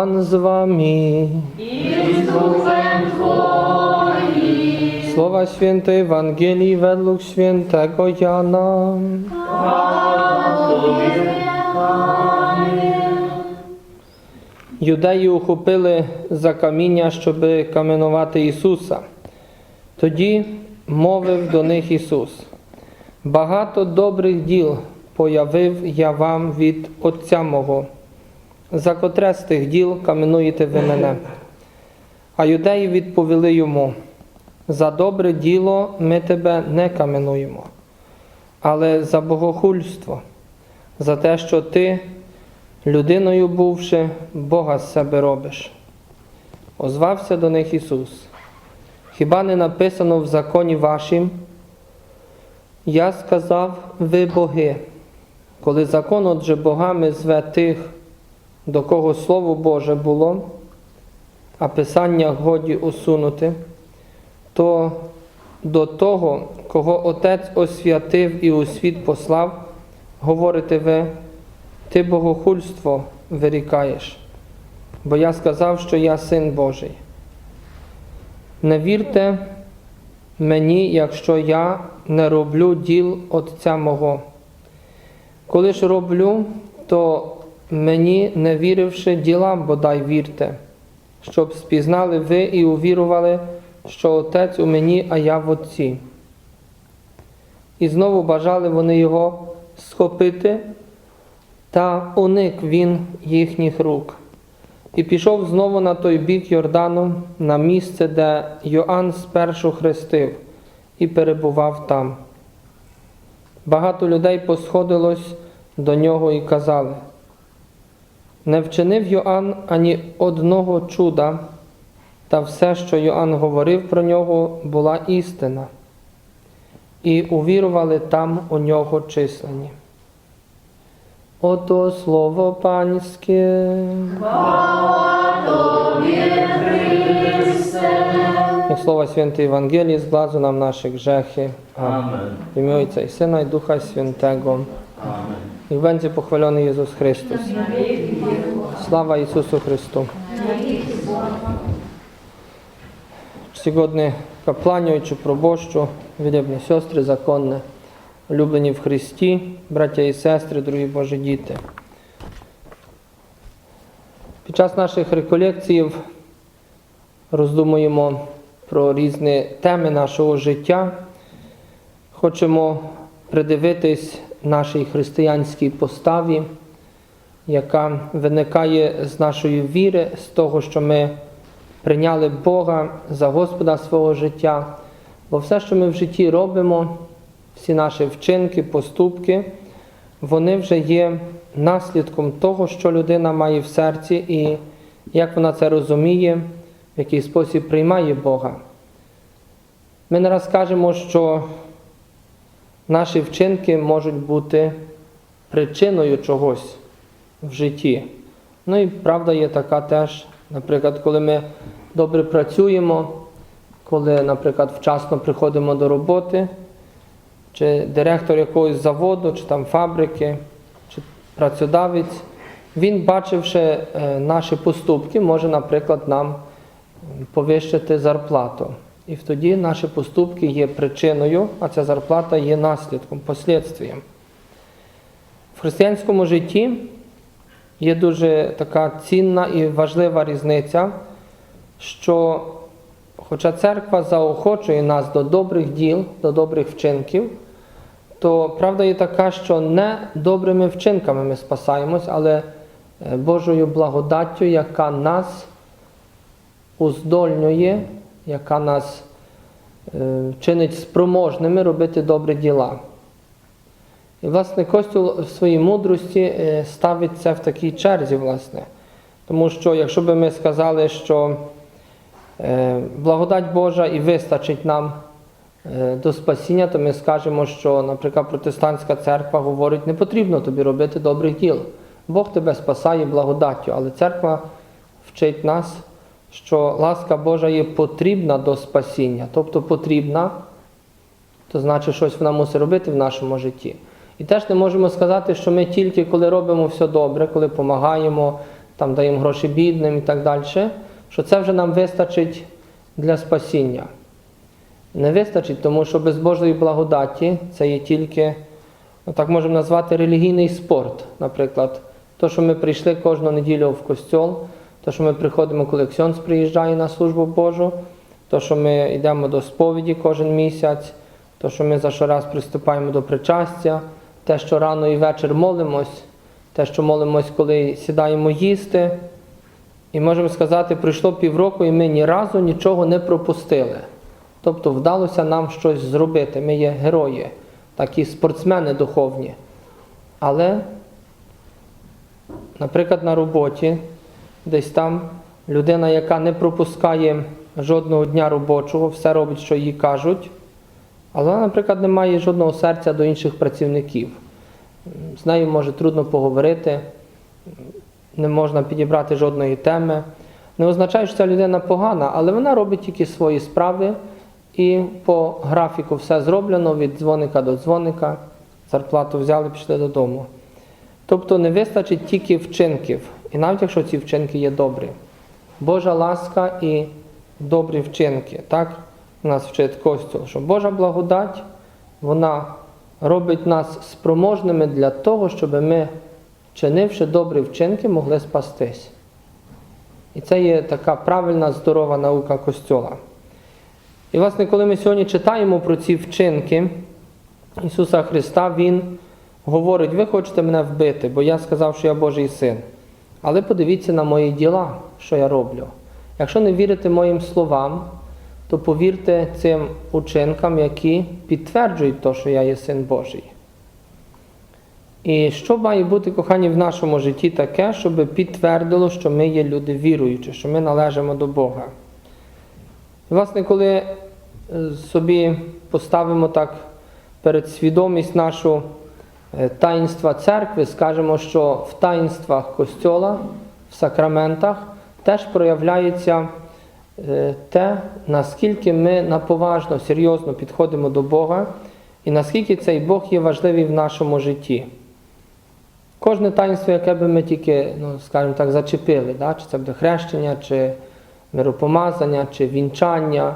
Pan z wami. Słowa Świętej Ewangelii według świętego Jana. Юдеї ухопили за каміння, щоби каменувати Ісуса. Тоді мовив до них Ісус: Багато добрих діл появив я вам від Отця мого за котре з тих діл каменуєте ви мене. А юдеї відповіли йому: за добре діло ми тебе не каменуємо, але за богохульство, за те, що ти, людиною бувши, Бога з себе робиш. Озвався до них Ісус. Хіба не написано в законі вашим? Я сказав, ви боги. Коли закон отже богами зве тих, до кого Слово Боже було, а Писання годі усунути, то до того, кого Отець освятив і у світ послав, говорите ви, ти богохульство вирікаєш, бо я сказав, що я син Божий. Не вірте мені, якщо я не роблю діл Отця мого. Коли ж роблю, то мені, не віривши ділам, бодай вірте, щоб спізнали ви і увірували, що Отець у мені, а я в Отці. І знову бажали вони його схопити, та уник він їхніх рук. І пішов знову на той бік Йордану, на місце, де Йоанн спершу хрестив, і перебував там. Багато людей посходилось до нього і казали, не вчинив Йоанн ані одного чуда, та все, що Йоанн говорив про нього, була істина, і увірували там у нього численні. Ото слово панське. Słowa Świętej Ewangelii zgładzą nam nasze grzechy. Amen. W imię Ojca i Syna i Ducha Świętego. Amen. Niech będzie pochwalony Jezus Chrystus. Jezusu Chrystu. Czcigodny kapłani, ojcze proboszczu, wielebne siostry zakonne, улюблені в Христі, браття і сестри, дорогі Божі діти. Під час наших реколекцій роздумуємо про різні теми нашого життя. Хочемо придивитись нашій християнській поставі, яка виникає з нашої віри, з того, що ми прийняли Бога за Господа свого життя. Бо все, що ми в житті робимо, всі наші вчинки, поступки, вони вже є наслідком того, що людина має в серці і як вона це розуміє, в який спосіб приймає Бога. Ми не раз кажемо, що наші вчинки можуть бути причиною чогось в житті. Ну і правда є така теж, наприклад, коли ми добре працюємо, коли, наприклад, вчасно приходимо до роботи, чи директор якогось заводу, чи там фабрики, чи працедавець, він, бачивши е, наші поступки, може, наприклад, нам повищити зарплату. І тоді наші поступки є причиною, а ця зарплата є наслідком, послідствієм. В християнському житті є дуже така цінна і важлива різниця, що хоча церква заохочує нас до добрих діл, до добрих вчинків, то правда є така, що не добрими вчинками ми спасаємось, але е, Божою благодаттю, яка нас уздольнює, яка нас е, чинить спроможними робити добрі діла. І, власне, Костюл в своїй мудрості е, ставить це в такій черзі, власне. Тому що, якщо би ми сказали, що е, благодать Божа і вистачить нам е, до спасіння, то ми скажемо, що, наприклад, протестантська церква говорить, не потрібно тобі робити добрих діл. Бог тебе спасає благодаттю, але церква вчить нас, що ласка Божа є потрібна до спасіння, тобто потрібна, то значить щось вона мусить робити в нашому житті. І теж не можемо сказати, що ми тільки коли робимо все добре, коли допомагаємо, там даємо гроші бідним і так далі, що це вже нам вистачить для спасіння. Не вистачить, тому що без Божої благодаті це є тільки, так можемо назвати, релігійний спорт. Наприклад, то, що ми прийшли кожну неділю в костьол, то, що ми приходимо, коли Ксьонц приїжджає на службу Божу, то, що ми йдемо до сповіді кожен місяць, то, що ми за щораз приступаємо до причастя, те, що рано і вечір молимось, те, що молимось, коли сідаємо їсти. І можемо сказати, пройшло півроку, і ми ні разу нічого не пропустили. Тобто вдалося нам щось зробити. Ми є герої, такі спортсмени духовні. Але, наприклад, на роботі, десь там людина, яка не пропускає жодного дня робочого, все робить, що їй кажуть, але вона, наприклад, не має жодного серця до інших працівників. З нею може трудно поговорити, не можна підібрати жодної теми. Не означає, що ця людина погана, але вона робить тільки свої справи і по графіку все зроблено від дзвоника до дзвоника, зарплату взяли, пішли додому. Тобто не вистачить тільки вчинків, і навіть якщо ці вчинки є добрі. Божа ласка і добрі вчинки. Так нас вчить Костюл, що Божа благодать, вона робить нас спроможними для того, щоб ми, чинивши добрі вчинки, могли спастись. І це є така правильна, здорова наука Костюла. І, власне, коли ми сьогодні читаємо про ці вчинки Ісуса Христа, Він говорить, ви хочете мене вбити, бо я сказав, що я Божий син. Але подивіться на мої діла, що я роблю. Якщо не вірите моїм словам, то повірте цим учинкам, які підтверджують те, що я є син Божий. І що має бути, кохані, в нашому житті таке, щоб підтвердило, що ми є люди віруючі, що ми належимо до Бога. І, власне, коли е, собі поставимо так перед свідомість нашу е, таїнства церкви, скажемо, що в таїнствах Костьола, в сакраментах теж проявляється те, наскільки ми наповажно, серйозно підходимо до Бога і наскільки цей Бог є важливий в нашому житті. Кожне таїнство, яке би ми тільки, ну, скажімо так, зачепили, да? чи це буде хрещення, чи миропомазання, чи вінчання,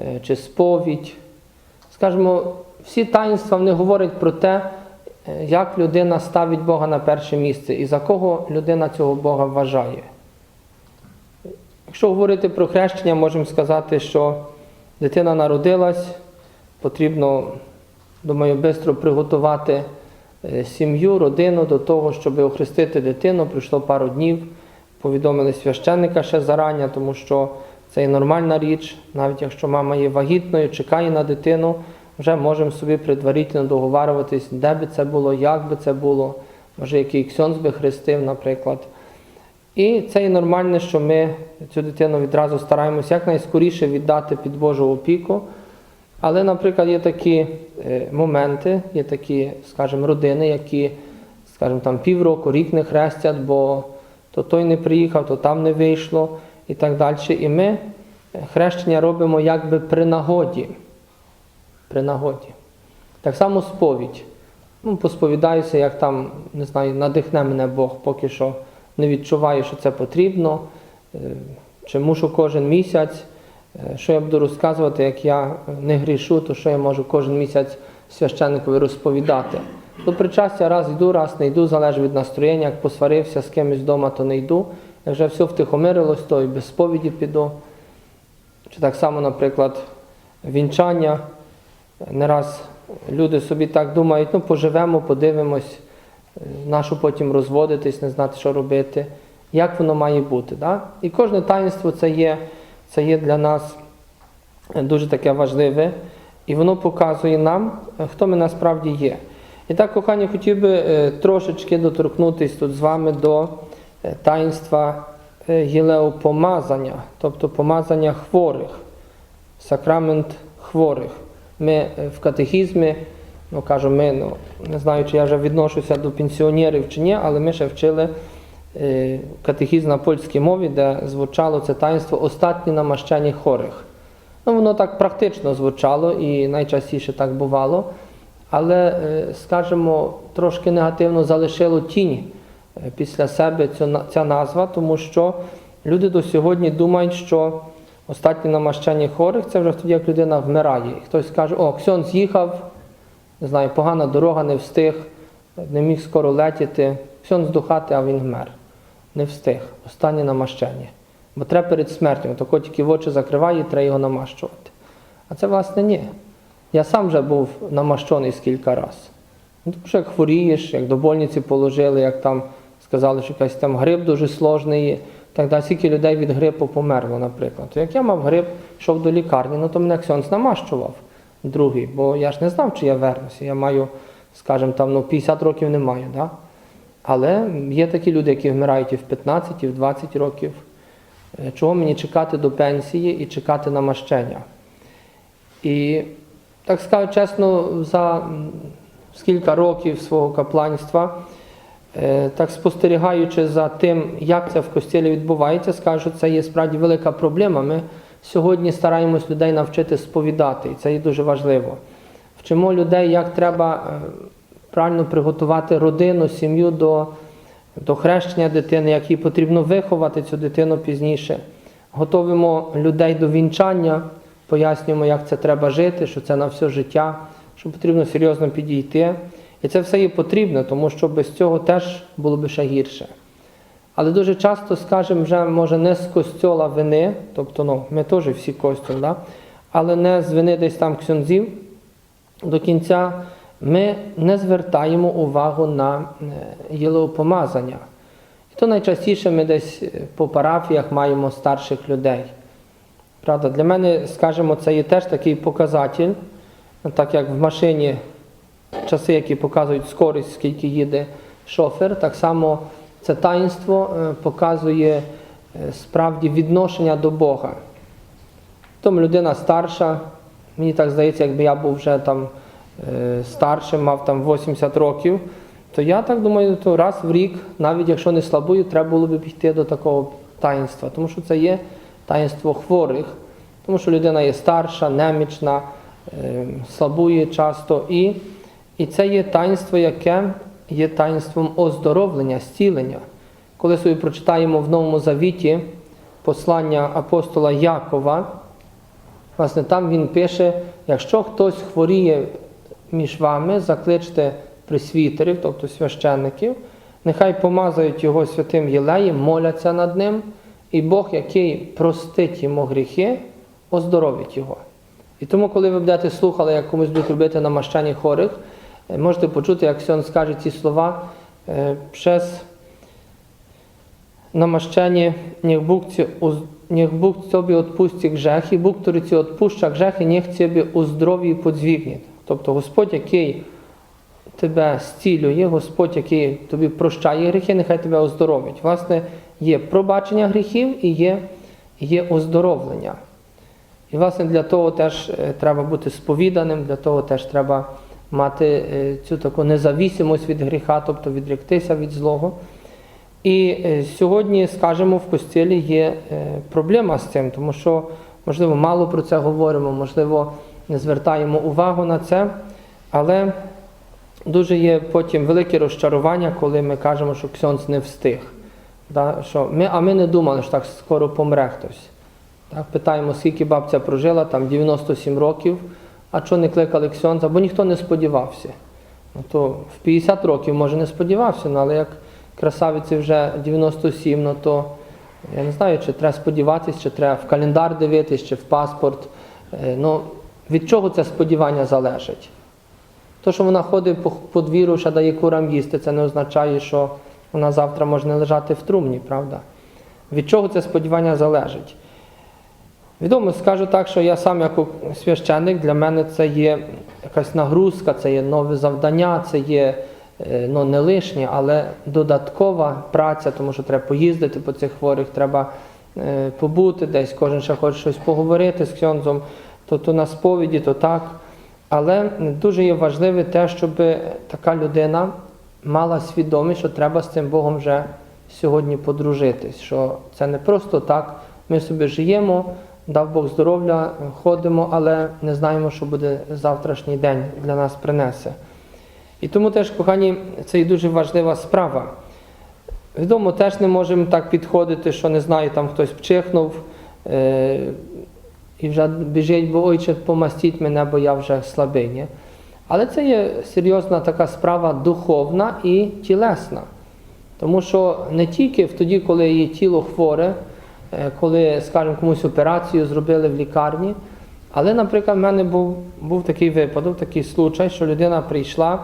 е, чи сповідь. Скажімо, всі таїнства вони говорять про те, е, як людина ставить Бога на перше місце і за кого людина цього Бога вважає. Якщо говорити про хрещення, можемо сказати, що дитина народилась, потрібно, думаю, швидко приготувати е, сім'ю, родину до того, щоб охрестити дитину. Пройшло пару днів, повідомили священника ще зарання, тому що це є нормальна річ, навіть якщо мама є вагітною, чекає на дитину, вже можемо собі предварительно договарюватись, де би це було, як би це було, може який ксьонз би хрестив, наприклад. І це є нормально, що ми цю дитину відразу стараємося якнайскоріше віддати під Божу опіку. Але, наприклад, є такі е, моменти, є такі, скажімо, родини, які, скажімо, там півроку, рік не хрестять, бо то той не приїхав, то там не вийшло і так далі. І ми хрещення робимо якби при нагоді. При нагоді. Так само сповідь. Ну, посповідаюся, як там, не знаю, надихне мене Бог, поки що не відчуваю, що це потрібно, е, чи мушу кожен місяць. Е, Що я буду розказувати, як я не грішу, то що я можу кожен місяць священникові розповідати. До причастя раз йду, раз не йду, залежить від настроєння. Як посварився з кимось вдома, то не йду. Як вже все втихомирилось, то і без сповіді піду. Чи так само, наприклад, вінчання. Не раз люди собі так думають, ну поживемо, подивимось, е, нащо потім розводитись, не знати, що робити, як воно має бути. Да? І кожне таїнство це є, це є для нас дуже таке важливе, і воно показує нам, е, хто ми насправді є. І так, кохані, хотів би е, трошечки доторкнутися тут з вами до е, таїнства е, єлеопомазання, тобто помазання хворих, сакрамент хворих. Ми е, в катехізмі, ну кажу, ми, ну, не знаю, чи я вже відношуся до пенсіонерів чи ні, але ми ще вчили е, катехізм на польській мові, де звучало це таїнство остатні намащення хворих. Ну, воно так практично звучало і найчастіше так бувало. Але, е, скажімо, трошки негативно залишило тінь е, після себе ця назва, тому що люди до сьогодні думають, що остатнє намащення хворих це вже тоді, як людина вмирає. І хтось каже, о, Ксьон з'їхав, не знаю, погана дорога, не встиг, не міг скоро летіти. Ксьон здухати, а він вмер. Не встиг. Останнє намащення. Бо треба перед смертю, тако тільки в очі закриває, треба його намащувати. А це, власне, ні. Я сам вже був намащений скільки разів. Ну, тому що як хворієш, як до больниці положили, як там сказали, що якийсь там грип дуже сложний, так далі, скільки людей від грипу померло, наприклад. То як я мав грип, йшов до лікарні, ну то мене Ксьонс намащував другий, бо я ж не знав, чи я вернуся. Я маю, скажімо, там, ну, 50 років не маю. Да? Але є такі люди, які вмирають і в 15, і в 20 років. Е, Чого мені чекати до пенсії і чекати намащення? І так скажу чесно, за м, скільки років свого капланства, е, так спостерігаючи за тим, як це в костілі відбувається, скажу, це є справді велика проблема. Ми сьогодні стараємось людей навчити сповідати, і це є дуже важливо. Вчимо людей, як треба е, правильно приготувати родину, сім'ю до, до хрещення дитини, як їй потрібно виховати цю дитину пізніше. Готовимо людей до вінчання, пояснюємо, як це треба жити, що це на все життя, що потрібно серйозно підійти. І це все є потрібно, тому що без цього теж було б ще гірше. Але дуже часто, скажімо, вже може не з костьола вини, тобто ну, ми теж всі костюм, да? але не з вини десь там ксьонзів, до кінця ми не звертаємо увагу на е, єлеопомазання. І то найчастіше ми десь е, по парафіях маємо старших людей. Правда, для мене, скажімо, це є теж такий показатель, так як в машині часи, які показують скорість, скільки їде шофер, так само це таїнство е, показує е, справді відношення до Бога. Тому людина старша, мені так здається, якби я був вже там е, старшим, мав там 80 років, то я так думаю, то раз в рік, навіть якщо не слабою, треба було б піти до такого таїнства, тому що це є таїнство хворих, тому що людина є старша, немічна, слабує часто. І, і це є таїнство, яке є таїнством оздоровлення, зцілення. Коли собі прочитаємо в Новому Завіті послання апостола Якова, Власне, там він пише: якщо хтось хворіє між вами, закличте присвітерів, тобто священників, нехай помазають його святим єлеєм, моляться над ним, і Бог, який простить йому гріхи, оздоровить його. І тому, коли ви будете слухали, як комусь будуть робити намащання хворих, е, можете почути, як Сьон скаже ці слова е, przez namaszczenie, niech Bóg, cię, niech Bóg Tobie odpuści grzechy, Bóg, który Ci odpuszcza grzechy, niech Ciebie uzdrowi i подзвігне. Тобто Господь, який тебе зцілює, Господь, який тобі прощає гріхи, нехай тебе оздоровить. Власне, є пробачення гріхів і є, є оздоровлення. І, власне, для того теж е, треба бути сповіданим, для того теж треба мати е, цю таку независимость від гріха, тобто відректися від злого. І е, сьогодні, скажімо, в костілі є е, проблема з цим, тому що, можливо, мало про це говоримо, можливо, не звертаємо увагу на це, але дуже є потім велике розчарування, коли ми кажемо, що Ксьонц не встиг. Да? Що ми, а ми не думали, що так скоро помре хтось. Так, питаємо, скільки бабця прожила, там 97 років, а чого не кликали Ксьонца, бо ніхто не сподівався. Ну, то в 50 років, може, не сподівався, ну, але як красавиці вже 97, ну то я не знаю, чи треба сподіватися, чи треба в календар дивитись, чи в паспорт. Е, Ну, від чого це сподівання залежить? То, що вона ходить по, по двіру, ще дає курам їсти, це не означає, що вона завтра може не лежати в трумні, правда? Від чого це сподівання залежить? Відомо, скажу так, що я сам як священник, для мене це є якась нагрузка, це є нове завдання, це є е, ну, не лишнє, але додаткова праця, тому що треба поїздити по цих хворих, треба е, побути десь, кожен ще хоче щось поговорити з ксьонзом, то, то на сповіді, то так. Але дуже є важливе те, щоб така людина мала свідомість, що треба з цим Богом вже сьогодні подружитись. Що це не просто так. Ми собі живемо, дав Бог здоров'я, ходимо, але не знаємо, що буде завтрашній день для нас принесе. І тому теж, кохані, це і дуже важлива справа. Відомо, теж не можемо так підходити, що не знаю, там хтось вчихнув е- і вже біжить, бо ойче, помастіть мене, бо я вже слабий. Але це є серйозна така справа духовна і тілесна. Тому що не тільки в тоді, коли є тіло хворе, коли, скажімо, комусь операцію зробили в лікарні, але, наприклад, в мене був, був такий випадок, такий случай, що людина прийшла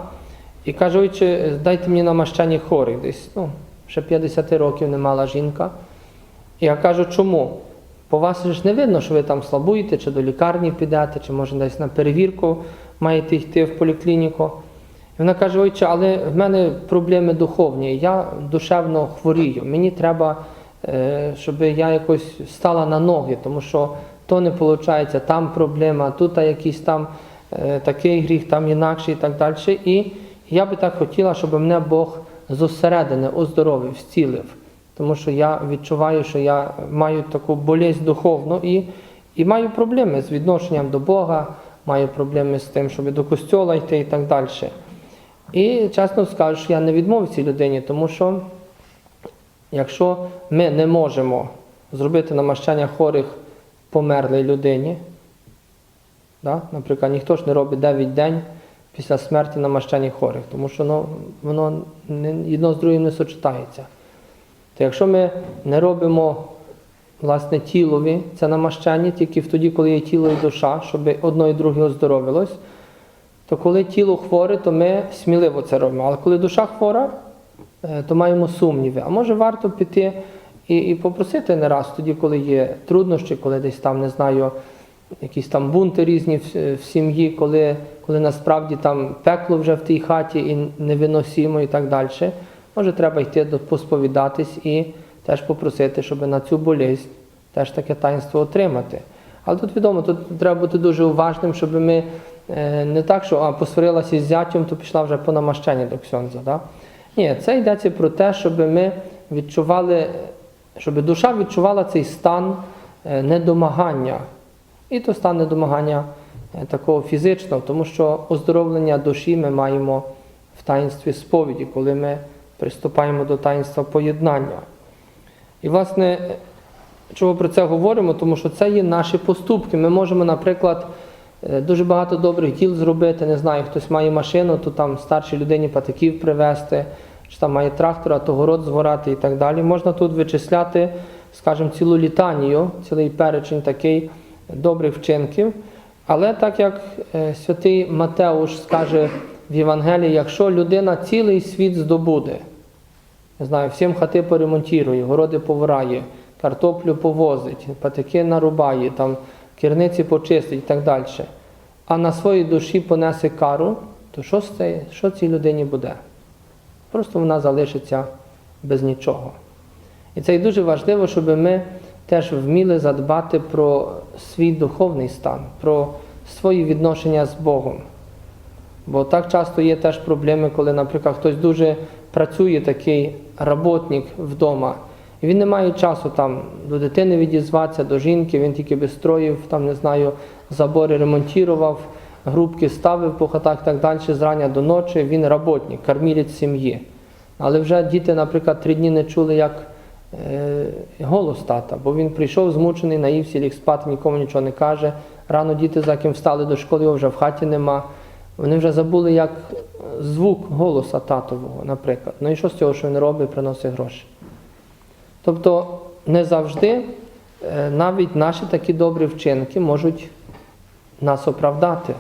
і каже, ойче, дайте мені намащання хворих десь. Ну, ще 50 років не мала жінка. І я кажу, чому? По вас ж не видно, що ви там слабуєте, чи до лікарні підете, чи може десь на перевірку маєте йти в поліклініку. І вона каже, ойче, але в мене проблеми духовні, я душевно хворію. Мені треба, е, щоб я якось стала на ноги, тому що то не виходить, там проблема, тут якийсь там е, такий гріх, там інакший і так далі. І я би так хотіла, щоб мене Бог зосередене оздоровив, зцілив. Тому що я відчуваю, що я маю таку болість духовну і, і маю проблеми з відношенням до Бога, маю проблеми з тим, щоб до костьола йти і так далі. І чесно скажу, що я не відмовив цій людині, тому що якщо ми не можемо зробити намащання хворих померлій людині, да? наприклад, ніхто ж не робить 9 день після смерті намащання хворих, тому що ну, воно не, одно з другим не сочетається. То якщо ми не робимо власне тілові це намащання тільки тоді, коли є тіло і душа, щоб одно і друге оздоровилось, то коли тіло хворе, то ми сміливо це робимо. Але коли душа хвора, то маємо сумніви. А може варто піти і, і попросити не раз тоді, коли є труднощі, коли десь там, не знаю, якісь там бунти різні в, в сім'ї, коли, коли насправді там пекло вже в тій хаті і невиносимо і так далі. Може, треба йти до посповідатись і теж попросити, щоб на цю болість теж таке таїнство отримати. Але тут відомо, тут треба бути дуже уважним, щоб ми е, не так, що а, посварилася з зятям, то пішла вже по намащенні до ксьонза. Да? Ні, це йдеться про те, щоб ми відчували, щоб душа відчувала цей стан е, недомагання. І то стан недомагання е, такого фізичного, тому що оздоровлення душі ми маємо в таїнстві сповіді, коли ми приступаємо до таїнства поєднання. І, власне, чого про це говоримо? Тому що це є наші поступки. Ми можемо, наприклад, е, дуже багато добрих діл зробити. Не знаю, хтось має машину, то там старшій людині патиків привезти, чи там має трактора, то город згорати і так далі. Можна тут вичисляти, скажімо, цілу літанію, цілий перечень такий добрих вчинків. Але так як е, святий Матеуш скаже в Євангелії, якщо людина цілий світ здобуде, не знаю, всім хати поремонтує, городи повирає, картоплю повозить, патики нарубає, там, керниці почистить і так далі, а на своїй душі понесе кару, то що, це, що цій людині буде? Просто вона залишиться без нічого. І це і дуже важливо, щоб ми теж вміли задбати про свій духовний стан, про свої відношення з Богом. Бо так часто є теж проблеми, коли, наприклад, хтось дуже працює такий роботник вдома, він не має часу там до дитини відізватися, до жінки, він тільки би строїв, там, не знаю, забори ремонтував, грубки ставив по хатах так далі, зрання до ночі, він роботник, кормілець сім'ї. Але вже діти, наприклад, три дні не чули, як е, голос тата, бо він прийшов змучений, наївся, ліг спати, нікому нічого не каже. Рано діти, за ким встали до школи, його вже в хаті нема. Вони вже забули, як звук голоса татового, наприклад. Ну і що з цього, що він робить, приносить гроші? Тобто не завжди е, навіть наші такі добрі вчинки можуть нас оправдати.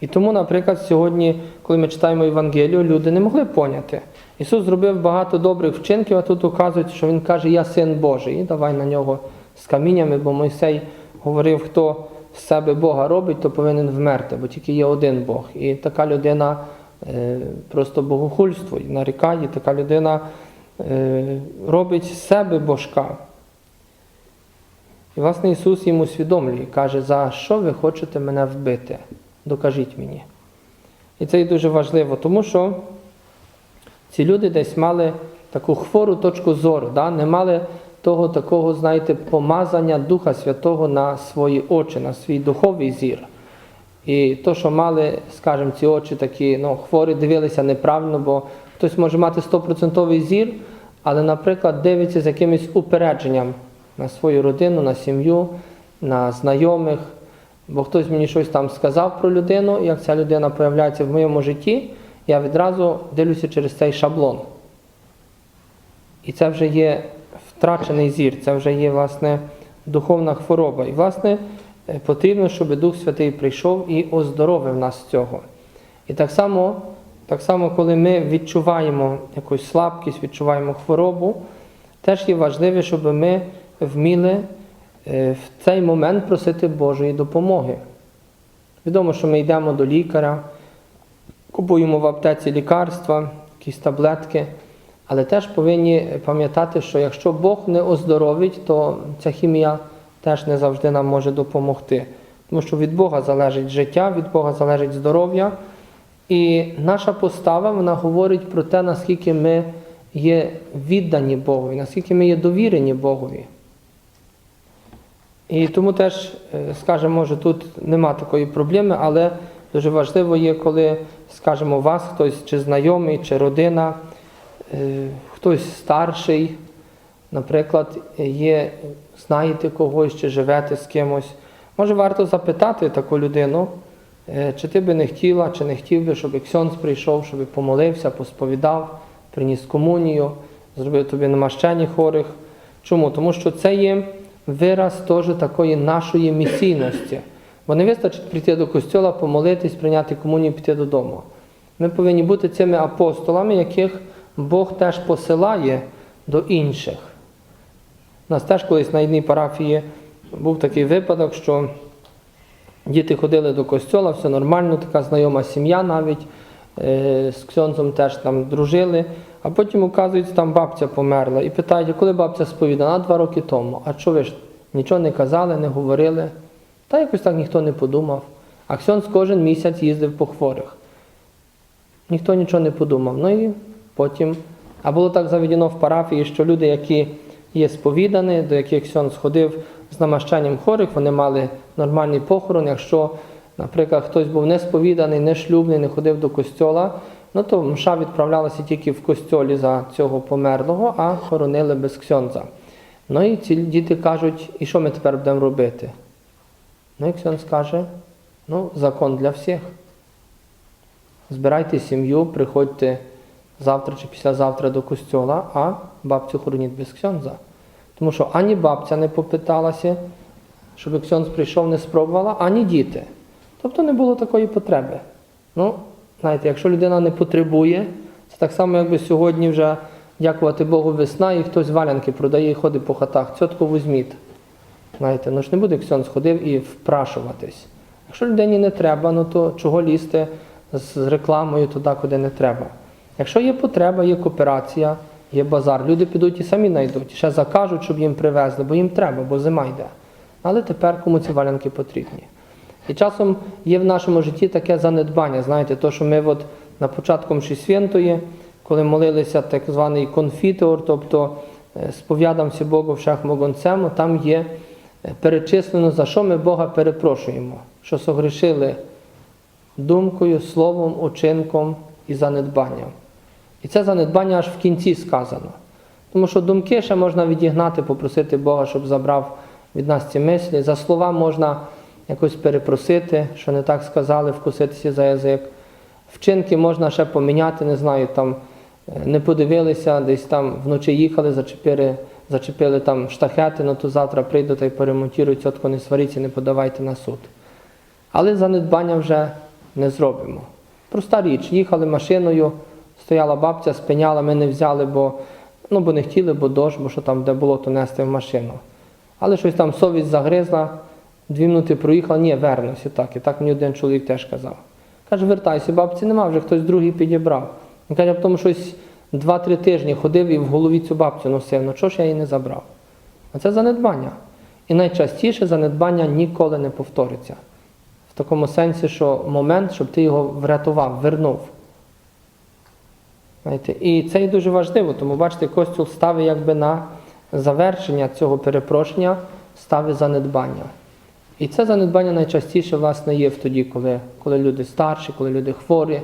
І тому, наприклад, сьогодні, коли ми читаємо Євангелію, люди не могли поняти. Ісус зробив багато добрих вчинків, а тут указується, що Він каже, я син Божий, і давай на нього з каміннями, бо Мойсей говорив, хто з себе Бога робить, то повинен вмерти, бо тільки є один Бог. І така людина е, просто богохульство і нарікає, така людина робить з себе божка. І, власне, Ісус йому усвідомлює, каже, за що ви хочете мене вбити? докажіть мені. І це і дуже важливо, тому що ці люди десь мали таку хвору точку зору, да? не мали того такого, знаєте, помазання Духа Святого на свої очі, на свій духовий зір. І то, що мали, скажімо, ці очі такі ну, хворі, дивилися неправильно, бо хтось може мати 100% зір, але, наприклад, дивиться з якимось упередженням на свою родину, на сім'ю, на знайомих. Бо хтось мені щось там сказав про людину, як ця людина появляється в моєму житті, я відразу дивлюся через цей шаблон. І це вже є втрачений зір, це вже є, власне, духовна хвороба. І, власне, потрібно, щоб Дух Святий прийшов і оздоровив нас з цього. І так само, так само, коли ми відчуваємо якусь слабкість, відчуваємо хворобу, теж є важливо, щоб ми вміли е, в цей момент просити Божої допомоги. Відомо, що ми йдемо до лікаря, купуємо в аптеці лікарства, якісь таблетки, але теж повинні пам'ятати, що якщо Бог не оздоровить, то ця хімія теж не завжди нам може допомогти. Тому що від Бога залежить життя, від Бога залежить здоров'я. І наша постава вона говорить про те, наскільки ми є віддані Богові, наскільки ми є довірені Богові. І тому теж, е, скажімо, може, тут нема такої проблеми, але дуже важливо є, коли, скажімо, вас хтось чи знайомий, чи родина, е, хтось старший, наприклад, є, знаєте когось, чи живете з кимось. Може, варто запитати таку людину, чи ти би не хотіла, чи не хотів би, щоб Ксьонс прийшов, щоб помолився, посповідав, приніс комунію, зробив тобі намащення хворих. Чому? Тому що це є вираз теж такої нашої місійності. Бо не вистачить прийти до костьола, помолитись, прийняти комунію і піти додому. Ми повинні бути цими апостолами, яких Бог теж посилає до інших. У нас теж колись на одній парафії був такий випадок, що діти ходили до костьола, все нормально, така знайома сім'я навіть е, з ксьонзом теж там дружили. А потім, оказується, там бабця померла. І питають, коли бабця сповідана? Два роки тому. А що ви ж нічого не казали, не говорили? Та якось так ніхто не подумав. А Ксьонз кожен місяць їздив по хворих. Ніхто нічого не подумав. Ну і потім. А було так заведено в парафії, що люди, які є сповідані, до яких Ксьонз ходив з намащанням хворих, вони мали нормальний похорон. Якщо, наприклад, хтось був не сповіданий, не шлюбний, не ходив до костьола, ну то мша відправлялася тільки в костьолі за цього померлого, а хоронили без ксьонза. Ну і ці діти кажуть, і що ми тепер будемо робити? Ну і ксьонз каже, ну, закон для всіх. Збирайте сім'ю, приходьте завтра чи післязавтра до костьола, а бабцю хороніть без ксьонза. Тому що ані бабця не попиталася, щоб ксьонз прийшов, не спробувала, ані діти. Тобто не було такої потреби. Ну, знаєте, якщо людина не потребує, це так само, якби сьогодні вже дякувати Богу весна, і хтось валянки продає і ходить по хатах. Цьотку візьміть. Знаєте, ну ж не буде ксьонз ходив і впрашуватись. Якщо людині не треба, ну то чого лізти з рекламою туди, куди не треба. Якщо є потреба, є кооперація, є базар, люди підуть і самі знайдуть, ще закажуть, щоб їм привезли, бо їм треба, бо зима йде. Але тепер кому ці валянки потрібні. І часом є в нашому житті таке занедбання, знаєте, то, що ми от на початку Мші коли молилися так званий конфітор, тобто е, сповідамся Богу всех могонцему, там є е, перечислено, за що ми Бога перепрошуємо, що согрішили думкою, словом, учинком і занедбанням. І це занедбання аж в кінці сказано. Тому що думки ще можна відігнати, попросити Бога, щоб забрав від нас ці мислі. За слова можна якось перепросити, що не так сказали, вкуситися за язик. Вчинки можна ще поміняти, не знаю, там е, не подивилися, десь там вночі їхали, зачепили, зачепили там штахети, ну то завтра прийду та й поремонтують, цьотко не сваріться, не подавайте на суд. Але занедбання вже не зробимо. Проста річ, їхали машиною, стояла бабця, спиняла, ми не взяли, бо, ну, бо не хотіли, бо дощ, бо що там де було, то нести в машину. Але щось там совість загризла, дві минути проїхала, ні, вернуся так. І так мені один чоловік теж казав. Каже, вертайся, бабці нема, вже хтось другий підібрав. Він каже, я тому щось два-три тижні ходив і в голові цю бабцю носив, ну чого ж я її не забрав? А це занедбання. І найчастіше занедбання ніколи не повториться. В такому сенсі, що момент, щоб ти його врятував, вернув. Знаєте, і це і дуже важливо, тому бачите, Костюл ставить якби на завершення цього перепрошення, ставить занедбання. І це занедбання найчастіше власне є тоді, коли, коли люди старші, коли люди хворі,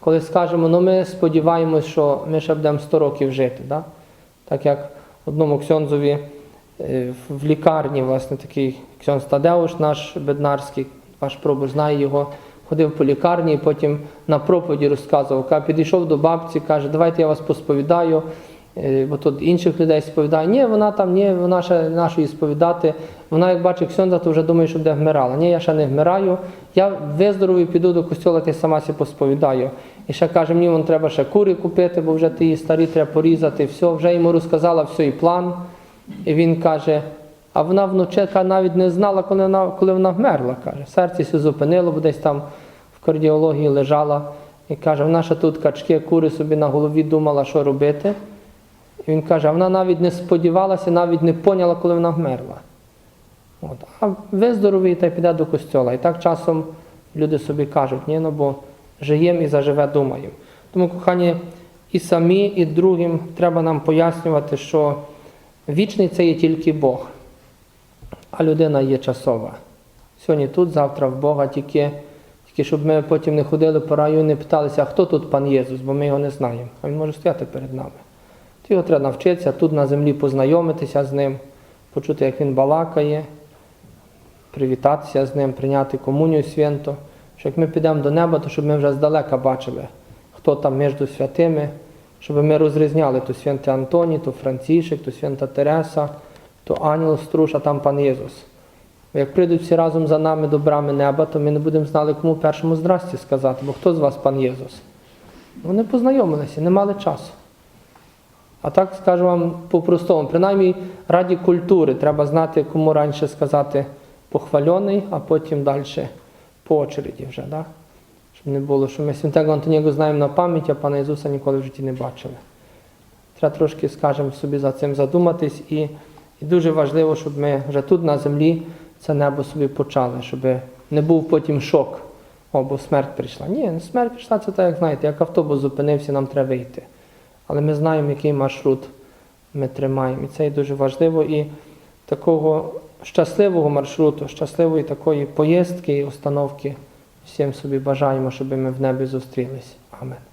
коли скажемо, ну ми сподіваємось, що ми ще будемо 100 років жити. Да? Так як одному ксьонзові е, в лікарні, власне, такий ксьонз Тадеуш, наш беднарський, ваш пробур знає його, ходив по лікарні потім на проповіді розказував. Каже, підійшов до бабці, каже, давайте я вас посповідаю. Е, Бо тут інших людей сповідає. Ні, вона там, ні, вона ще нашої сповідати. Вона, як бачить ксьонза, то вже думає, що буде вмирала. Ні, я ще не вмираю. Я виздоровію, піду до костюла, ти сама сі посповідаю. І ще каже, мені вон треба ще кури купити, бо вже ті старі треба порізати. Все, вже йому розказала все і план. І він каже, а вона вночі навіть не знала, коли вона, коли вона вмерла. каже. Серце се зупинило, бо десь там в кардіології лежала. І каже, вона ще тут качки, кури собі на голові думала, що робити. І він каже, а вона навіть не сподівалася, навіть не поняла, коли вона вмерла. От. А виздоровіє та й піде до костьола. І так часом люди собі кажуть, ні, ну бо жиєм і заживе думаємо. Тому, кохані, і самі, і другим треба нам пояснювати, що вічний це є тільки Бог, а людина є часова. Сьогодні тут, завтра в Бога, тільки, тільки щоб ми потім не ходили по раю і не питалися, хто тут пан Єсус, бо ми його не знаємо. А він може стояти перед нами. То його треба навчитися, тут на землі познайомитися з ним, почути, як він балакає, привітатися з ним, прийняти комунію свято. Що як ми підемо до неба, то щоб ми вже здалека бачили, хто там між святими, щоб ми розрізняли то святий Антоній, то Францішек, то свята Тереса, то Ангел Струш, а там пан Єсус. Як прийдуть всі разом за нами до брами неба, то ми не будемо знали, кому першому здрасті сказати, бо хто з вас пан Єсус? Вони познайомилися, не мали часу. А так скажу вам по-простому, принаймні раді культури треба знати, кому раніше сказати похвальоний, а потім далі по очереді вже. Да? Щоб не було, що ми святого Антоніго знаємо на пам'ять, а пана Ісуса ніколи в житті не бачили. Треба трошки, скажімо, собі за цим задуматись, і, і дуже важливо, щоб ми вже тут на землі це небо собі почали, щоб не був потім шок. О, бо смерть прийшла. Ні, смерть прийшла, це так, як знаєте, як автобус зупинився, нам треба вийти. Але ми знаємо, який маршрут ми тримаємо. І це є дуже важливо. І такого щасливого маршруту, щасливої такої поїздки і установки всім собі бажаємо, щоб ми в небі зустрілись. Амен.